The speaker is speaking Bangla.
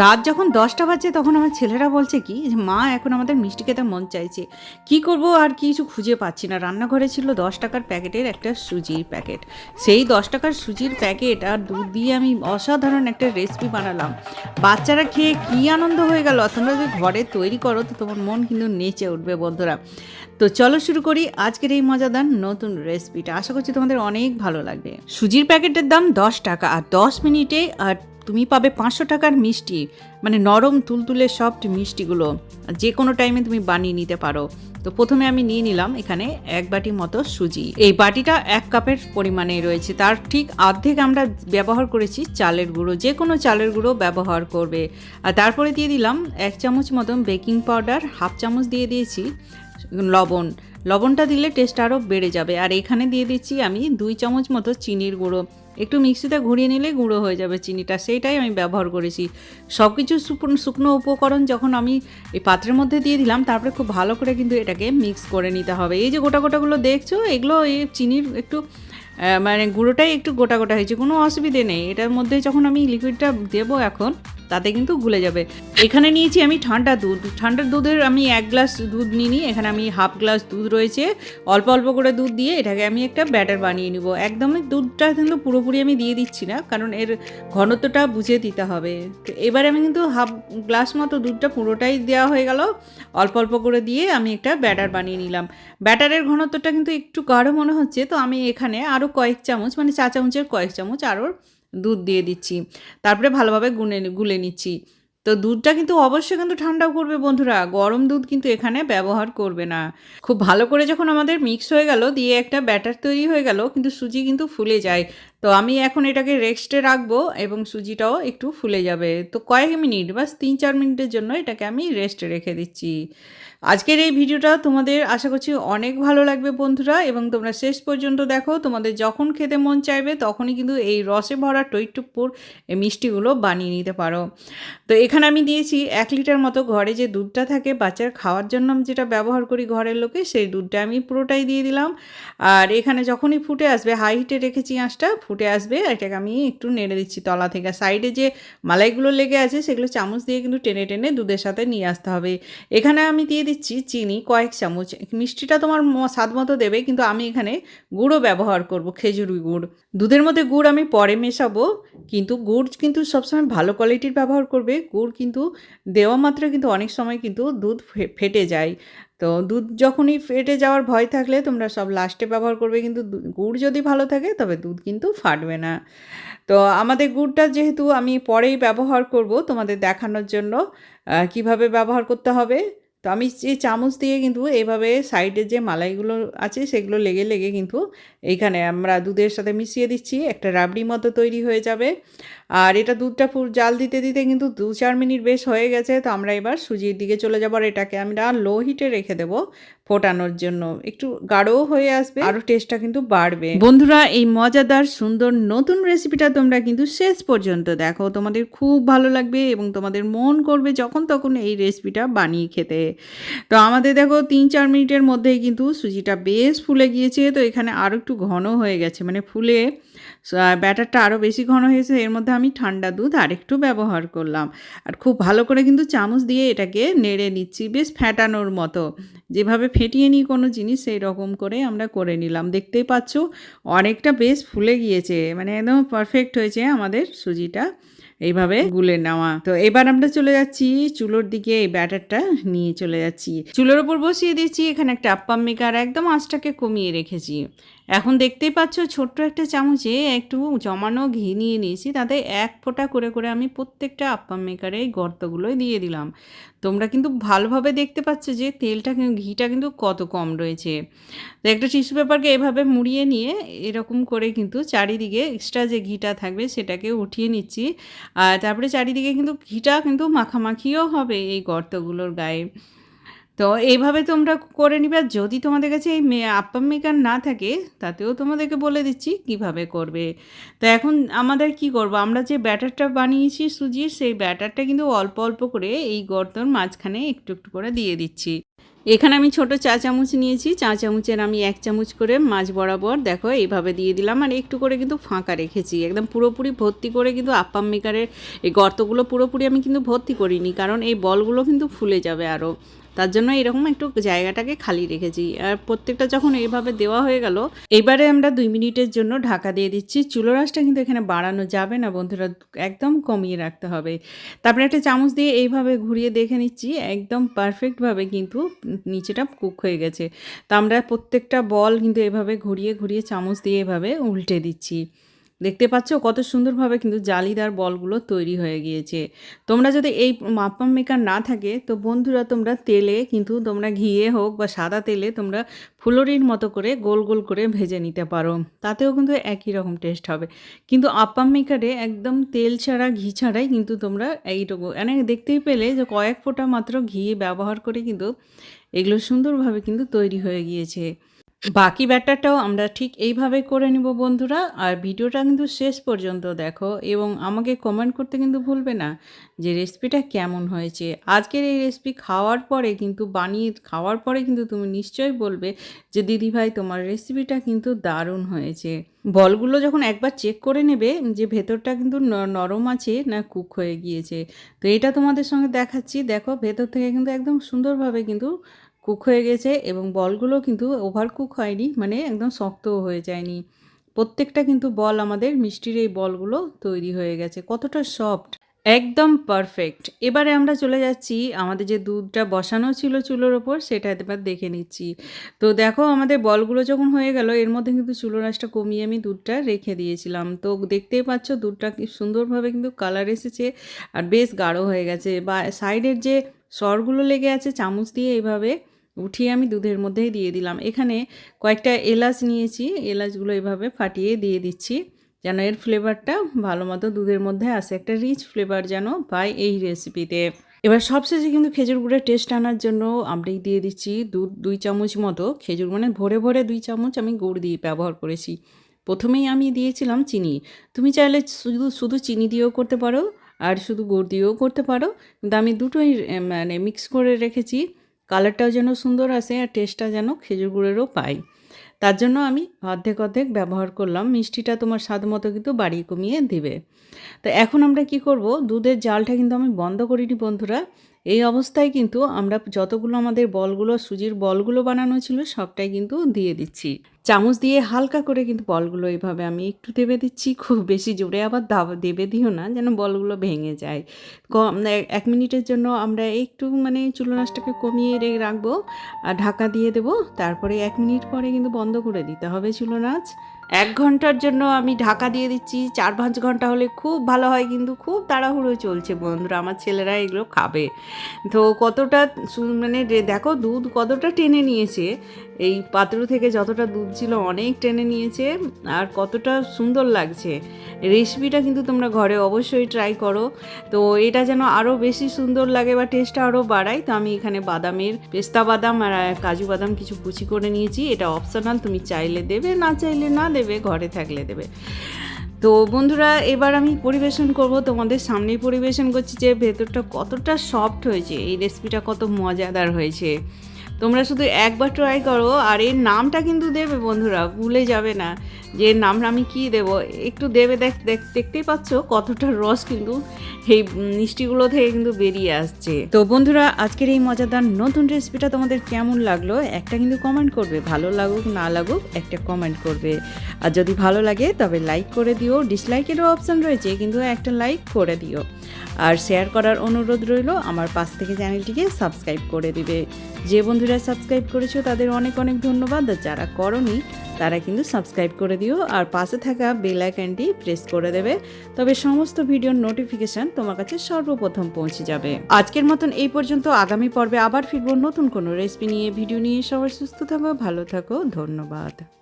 রাত যখন দশটা বাজছে, তখন আমার ছেলেরা বলছে কি, যে মা, এখন আমাদের মিষ্টি খেতে মন চাইছে। কি করব আর কিছু খুঁজে পাচ্ছি না। রান্নাঘরে ছিল দশ টাকার প্যাকেটের একটা সুজির প্যাকেট। সেই দশ টাকার সুজির প্যাকেট আর দুধ দিয়ে আমি অসাধারণ একটা রেসিপি বানালাম। বাচ্চারা খেয়ে কী আনন্দ হয়ে গেল। তোমরা যদি ঘরে তৈরি করো, তো তোমার মন কিন্তু নেচে উঠবে বন্ধুরা। তো চলো শুরু করি আজকের এই মজাদার নতুন রেসিপিটা আশা করছি তোমাদের অনেক ভালো লাগবে। সুজির প্যাকেটের দাম দশ টাকা আর দশ মিনিটে আর তুমি পাবে পাঁচশো টাকার মিষ্টি মানে নরম তুলতুলে সফট মিষ্টিগুলো, যে কোনো টাইমে তুমি বানিয়ে নিতে পারো। তো প্রথমে আমি নিয়ে নিলাম এখানে এক বাটি মতো সুজি। এই বাটিটা এক কাপের পরিমাণে রয়েছে। তার ঠিক অর্ধেক আমরা ব্যবহার করেছি চালের গুঁড়ো, যে কোনো চালের গুঁড়ো ব্যবহার করবে। আর তারপরে দিয়ে দিলাম এক চামচ মতন বেকিং পাউডার হাফ চামচ দিয়ে দিয়েছি লবণ। লবণটা দিলে টেস্ট আরও বেড়ে যাবে। আর এখানে দিয়ে দিচ্ছি আমি দুই চামচ মতো চিনির গুঁড়ো। একটু মিক্সিতে ঘুরিয়ে নিলে গুঁড়ো হয়ে যাবে চিনিটা। সেইটাই আমি ব্যবহার করেছি। সব কিছু শুকনো উপকরণ যখন আমি এই পাত্রের মধ্যে দিয়ে দিলাম, তারপরে খুব ভালো করে কিন্তু এটাকে মিক্স করে নিতে হবে। এই যে গোটা গোটাগুলো দেখছ, এগুলো এই চিনির একটু মানে গুঁড়োটাই একটু গোটা গোটা হয়েছে, কোনো অসুবিধে নেই। এটার মধ্যে যখন আমি লিকুইডটা দেবো এখন, তাতে কিন্তু গুলে যাবে। এখানে নিয়েছি আমি ঠান্ডা দুধ। ঠান্ডা দুধের আমি এক গ্লাস দুধ নিই এখানে আমি হাফ গ্লাস দুধ রয়েছে। অল্প অল্প করে দুধ দিয়ে এটাকে আমি একটা ব্যাটার বানিয়ে নিব। একদমই দুধটা কিন্তু পুরোপুরি আমি দিয়ে দিচ্ছি না, কারণ এর ঘনত্বটা বুঝে দিতে হবে। তো এবারে আমি কিন্তু হাফ গ্লাস মতো দুধটা পুরোটাই দেওয়া হয়ে গেল। অল্প অল্প করে দিয়ে আমি একটা ব্যাটার বানিয়ে নিলাম। ব্যাটারের ঘনত্বটা কিন্তু একটু গাঢ় মনে হচ্ছে, তো আমি এখানে আরও কয়েক চামচ মানে চা চামচের কয়েক চামচ আরও দুধ দিয়ে দিচ্ছি। তারপরে ভালোভাবে গুনে, গুলে নিচ্ছি। তো দুধটা কিন্তু অবশ্যই কিন্তু ঠান্ডা করবে বন্ধুরা, গরম দুধ কিন্তু এখানে ব্যবহার করবে না। খুব ভালো করে যখন আমাদের মিক্স হয়ে গেল, দিয়ে একটা ব্যাটার তৈরি হয়ে গেল, কিন্তু সুজি কিন্তু ফুলে যায়। তো আমি এখন এটাকে রেস্টে রাখব এবং সুজিটাও একটু ফুলে যাবে। তো কয়েক মিনিট, বাস তিন চার মিনিটের জন্য এটাকে আমি রেস্টে রেখে দিচ্ছি। আজকের এই ভিডিওটা তোমাদের আশা করছি অনেক ভালো লাগবে বন্ধুরা এবং তোমরা শেষ পর্যন্ত দেখো, তোমাদের যখন খেতে মন চাইবে তখনই কিন্তু এই রসে ভরা টইটুপুর এই মিষ্টিগুলো বানিয়ে নিতে পারো। তো এখানে আমি দিয়েছি এক লিটার মতো ঘরে যে দুধটা থাকে, বাচ্চার খাওয়ার জন্য আমি যেটা ব্যবহার করি ঘরের লোকে সেই দুধটা আমি পুরোটাই দিয়ে দিলাম। আর এখানে যখনই ফুটে আসবে হাই হিটে রেখেছি আঁচটা ফুটে আসবে এটাকে আমি একটু নেড়ে দিচ্ছি তলা থেকে। সাইডে যে মালাইগুলো লেগে আছে, সেগুলো চামচ দিয়ে কিন্তু টেনে টেনে দুধের সাথে নিয়ে আসতে হবে। এখানে আমি দিয়ে দিচ্ছি চিনি কয়েক চামচ। মিষ্টিটা তোমার স্বাদ মতো দেবে, কিন্তু আমি এখানে গুঁড়ো ব্যবহার করব, খেজুরি গুড়। দুধের মধ্যে গুড় আমি পরে মেশাবো, কিন্তু গুড় কিন্তু সবসময় ভালো কোয়ালিটির ব্যবহার করবে। গুড় কিন্তু দেওয়া মাত্র কিন্তু অনেক সময় কিন্তু দুধ ফেটে যায়। তো দুধ যখনই ফেটে যাওয়ার ভয় থাকলে তোমরা সব লাস্টে ব্যবহার করবে। কিন্তু গুড় যদি ভালো থাকে, তবে দুধ কিন্তু ফাটবে না। তো আমাদের গুড়টা যেহেতু আমি পরেই ব্যবহার করব, তোমাদের দেখানোর জন্য কীভাবে ব্যবহার করতে হবে। তো আমি যে চামচ দিয়ে কিন্তু এইভাবে সাইডে যে মালাইগুলো আছে, সেগুলো লেগে লেগে কিন্তু এইখানে আমরা দুধের সাথে মিশিয়ে দিচ্ছি। একটা রাবড়ি মতো তৈরি হয়ে যাবে। আর এটা দুধটা পুরো, জাল দিতে দিতে কিন্তু দু চার মিনিট বেশ হয়ে গেছে, তো আমরা এবার সুজির দিকে চলে যাব আর এটাকে আমরা লো হিটে রেখে দেবো ফোটানোর জন্য। একটু গাঢ়ও হয়ে আসবে, আরও টেস্টটা কিন্তু বাড়বে। বন্ধুরা, এই মজাদার, সুন্দর, নতুন রেসিপিটা তোমরা কিন্তু শেষ পর্যন্ত দেখো। তোমাদের খুব ভালো লাগবে এবং তোমাদের মন করবে যখন তখন এই রেসিপিটা বানিয়ে খেতে। তো আমাদের দেখো তিন চার মিনিটের মধ্যেই কিন্তু সুজিটা বেশ ফুলে গিয়েছে, তো এখানে আরও একটু ঘন হয়ে গেছে। মানে ফুলে ব্যাটারটা আরও বেশি ঘন হয়েছে, এর মধ্যে আমি ঠান্ডা দুধ আরেকটু ব্যবহার করলাম। আর খুব ভালো করে কিন্তু চামচ দিয়ে এটাকে নেড়ে নিচ্ছি, বেশ ফ্যাটানোর মতো। যেভাবে ফেটিয়ে নিই কোনো জিনিস, সেই রকম করে আমরা করে নিলাম। দেখতেই পাচ্ছ, অনেকটা বেশ ফুলে গিয়েছে মানে একদম পারফেক্ট হয়েছে আমাদের সুজিটা। এইভাবে গুলে নেওয়া। তো এবার আমরা চলে যাচ্ছি চুলোর দিকে, এই ব্যাটারটা নিয়ে চলে যাচ্ছি। চুলোর ওপর বসিয়ে দিয়েছি এখানে একটা আপ্পাম মেকার, একদম আঁচটাকে কমিয়ে রেখেছি। এখন দেখতেই পাচ্ছ ছোট্ট একটা চামচে একটু জমানো ঘি নিয়ে নিয়েছি, তাতে এক ফোঁটা করে করে আমি প্রত্যেকটা আপ্পাম মেকারে এই গর্তগুলোই দিয়ে দিলাম। তোমরা কিন্তু ভালোভাবে দেখতে পাচ্ছ যে তেলটা ঘিটা কিন্তু কত কম রয়েছে। তো একটা টিস্যু পেপারকে এভাবে মুড়িয়ে নিয়ে এরকম করে কিন্তু চারিদিকে এক্সট্রা যে ঘিটা থাকবে সেটাকে উঠিয়ে নিচ্ছি। আর তারপরে চারিদিকে কিন্তু ঘিটা কিন্তু মাখামাখিও হবে এই গর্তগুলোর গায়ে। তো এইভাবে তোমরা করে নিবে। আর যদি তোমাদের কাছে এই আপ্পাম মেকার না থাকে, তাতেও তোমাদেরকে বলে দিচ্ছি কীভাবে করবে। তো এখন আমাদের কি করব? আমরা যে ব্যাটারটা বানিয়েছি সুজির সেই ব্যাটারটা কিন্তু অল্প অল্প করে এই গর্তর মাঝখানে একটু একটু করে দিয়ে দিচ্ছি। এখানে আমি ছোট চা চামচ নিয়েছি। চা চামচের আমি এক চামচ করে মাছ বরাবর দেখো এইভাবে দিয়ে দিলাম। আর একটু করে কিন্তু ফাঁকা রেখেছি। একদম পুরোপুরি ভর্তি করে কিন্তু আপ্পাম মেকারের এই গর্তগুলো পুরোপুরি আমি কিন্তু ভর্তি করিনি। কারণ এই বলগুলো কিন্তু ফুলে যাবে আরও তার জন্য এরকম একটু জায়গাটাকে খালি রেখেছি। আর প্রত্যেকটা যখন এইভাবে দেওয়া হয়ে গেল, এবারে আমরা দুই মিনিটের জন্য ঢাকা দিয়ে দিচ্ছি। চুলো রাসটা কিন্তু এখানে বাড়ানো যাবে না বন্ধুরা, একদম কমিয়ে রাখতে হবে। তারপরে একটা চামচ দিয়ে এইভাবে ঘুরিয়ে দেখে নিচ্ছি, একদম পারফেক্টভাবে কিন্তু নিচেটা কুক হয়ে গেছে। তা আমরা প্রত্যেকটা বল কিন্তু এভাবে ঘুরিয়ে ঘুরিয়ে চামচ দিয়ে এভাবে উল্টে দিচ্ছি। দেখতে পাচ্ছ কত সুন্দরভাবে কিন্তু জালিদার বলগুলো তৈরি হয়ে গিয়েছে। তোমরা যদি এই মাপাম মেকার না থাকে, তো বন্ধুরা তোমরা তেলে কিন্তু তোমরা ঘিয়ে হোক বা সাদা তেলে তোমরা ফুলরির মতো করে গোল গোল করে ভেজে নিতে পারো। তাতেও কিন্তু একই রকম টেস্ট হবে। কিন্তু আপ্পাম মেকারে একদম তেল ছাড়া, ঘি ছাড়াই কিন্তু তোমরা এইটুকু মানে দেখতেই পেলে যে কয়েক ফোঁটা মাত্র ঘি ব্যবহার করে কিন্তু এগুলো সুন্দরভাবে কিন্তু তৈরি হয়ে গিয়েছে। বাকি ব্যাটারটাও আমরা ঠিক এইভাবে করে নিব বন্ধুরা। আর ভিডিওটা কিন্তু শেষ পর্যন্ত দেখো এবং আমাকে কমেন্ট করতে কিন্তু ভুলবে না যে রেসিপিটা কেমন হয়েছে। আজকের এই রেসিপি খাওয়ার পরে কিন্তু বানিয়ে খাওয়ার পরে কিন্তু তুমি নিশ্চয়ই বলবে যে, দিদি ভাই, তোমার রেসিপিটা কিন্তু দারুণ হয়েছে। বলগুলো যখন একবার চেক করে নেবে যে, ভেতরটা কিন্তু নরম আছে না কুক হয়ে গিয়েছে। তো এটা তোমাদের সঙ্গে দেখাচ্ছি। দেখো ভেতর থেকে কিন্তু একদম সুন্দরভাবে কিন্তু কুক হয়ে গেছে এবং বলগুলো কিন্তু ওভার কুক হয়নি মানে একদম শক্তও হয়ে যায়নি। প্রত্যেকটা কিন্তু বল আমাদের মিষ্টির এই বলগুলো তৈরি হয়ে গেছে, কতটা সফট একদম পারফেক্ট এবারে আমরা চলে যাচ্ছি, আমাদের যে দুধটা বসানো ছিল চুলোর ওপর, সেটা এবার দেখে নিচ্ছি। তো দেখো আমাদের বলগুলো যখন হয়ে গেল, এর মধ্যে কিন্তু চুলো রাসটা কমিয়ে আমি দুধটা রেখে দিয়েছিলাম। তো দেখতেই পাচ্ছ দুধটা কি সুন্দরভাবে কিন্তু কালার এসেছে আর বেশ গাঢ় হয়ে গেছে। বা সাইডের যে সরগুলো লেগে আছে, চামচ দিয়ে এইভাবে উঠিয়ে আমি দুধের মধ্যেই দিয়ে দিলাম। এখানে কয়েকটা এলাচ নিয়েছি। এলাচগুলো এভাবে ফাটিয়ে দিয়ে দিচ্ছি যেন এর ফ্লেভারটা ভালো মতো দুধের মধ্যে আসে। একটা রিচ ফ্লেভার যেন পাই এই রেসিপিতে এবার সবশেষে কিন্তু খেজুর গুঁড়ের টেস্ট আনার জন্য আমি দিয়ে দিচ্ছি দুধ দুই চামচ মতো। খেজুর মানে ভরে ভরে দুই চামচ আমি গুড় দিয়ে ব্যবহার করেছি। প্রথমেই আমি দিয়েছিলাম চিনি। তুমি চাইলে শুধু শুধু চিনি দিয়েও করতে পারো আর শুধু গুড় দিয়েও করতে পারো। কিন্তু আমি দুটোই মানে মিক্স করে রেখেছি। কালারটাও যেন সুন্দর আসে আর টেস্টটা যেন খেজুর গুঁড়েরও পাই। তার জন্য আমি অর্ধেক অর্ধেক ব্যবহার করলাম। মিষ্টিটা তোমার স্বাদ মতো কিন্তু বাড়িয়ে কমিয়ে দিবে। তো এখন আমরা কি করব? দুধের জালটা কিন্তু আমি বন্ধ করিনি বন্ধুরা। এই অবস্থায় কিন্তু আমরা যতগুলো আমাদের বলগুলো, সুজির বলগুলো বানানো ছিল, সবটাই কিন্তু দিয়ে দিচ্ছি। চামচ দিয়ে হালকা করে কিন্তু বলগুলো এইভাবে আমি একটু দেবে দিচ্ছি, খুব বেশি জোরে আবার দেবে দিও না, যেন বলগুলো ভেঙে যায়। কম এক মিনিটের জন্য আমরা একটু মানে চুলো নাচটাকে কমিয়ে রেখে রাখব, আর ঢাকা দিয়ে দেবো, তারপরে এক মিনিট পরে কিন্তু বন্ধ করে দিতে হবে চুলো নাচ এক ঘণ্টার জন্য আমি ঢাকা দিয়ে দিচ্ছি, চার পাঁচ ঘণ্টা হলে খুব ভালো হয় কিন্তু খুব তাড়াহুড়ো চলছে বন্ধুরা, আমার ছেলেরা এগুলো খাবে। তো কতটা মানে দেখো দুধ কতটা টেনে নিয়েছে, এই পাত্র থেকে যতটা দুধ ছিল অনেক টেনে নিয়েছে, আর কতটা সুন্দর লাগছে। রেসিপিটা কিন্তু তোমরা ঘরে অবশ্যই ট্রাই করো। তো এটা যেন আরও বেশি সুন্দর লাগে বা টেস্টটা আরও বাড়ায়, তো আমি এখানে বাদামের পেস্তা বাদাম আর কাজু বাদাম কিছু কুচি করে নিয়েছি, এটা অপশনাল তুমি চাইলে দেবে, না চাইলে না দেবে, ঘরে থাকলে দেবে। তো বন্ধুরা, এবার আমি পরিবেশন করব তোমাদের সামনেই পরিবেশন করছি যে ভেতরটা কতটা সফট হয়েছে, এই রেসিপিটা কত মজাদার হয়েছে। তোমরা শুধু একবার ট্রাই করো, আর এর নামটা কিন্তু দেবে বন্ধুরা, ভুলে যাবে না। যে নামটা আমি কি দেব? একটু দেবে দেখ দেখতেই পাচ্ছ কতটা রস কিন্তু এই মিষ্টিগুলো থেকে কিন্তু বেরিয়ে আসছে। তো বন্ধুরা, আজকের এই মজাদার নতুন রেসিপিটা তোমাদের কেমন লাগল? একটা কিন্তু কমেন্ট করবে, ভালো লাগুক, না লাগুক, একটা কমেন্ট করবে। আর যদি ভালো লাগে, তবে লাইক করে দিও ডিসলাইকেরও অপশান রয়েছে, কিন্তু একটা লাইক করে দিও। আর শেয়ার করার অনুরোধ রইল, আমার পাশ থেকে চ্যানেলটিকে সাবস্ক্রাইব করে দিবে। যে বন্ধুরা সাবস্ক্রাইব করেছ, তাদের অনেক অনেক ধন্যবাদ। যারা করনি, তারা কিন্তু সাবস্ক্রাইব করে দিও। আর পাশে থাকা বেল আইকনটি প্রেস করে দেবে। তবে সমস্ত ভিডিওর নোটিফিকেশান তোমার কাছে সর্বপ্রথম পৌঁছে যাবে। আজকের মতন এই পর্যন্ত। আগামী পর্বে আবার ফিরবো নতুন কোনো রেসিপি নিয়ে। ভিডিও নিয়ে সবাই সুস্থ থাকো, ভালো থাকো, ধন্যবাদ।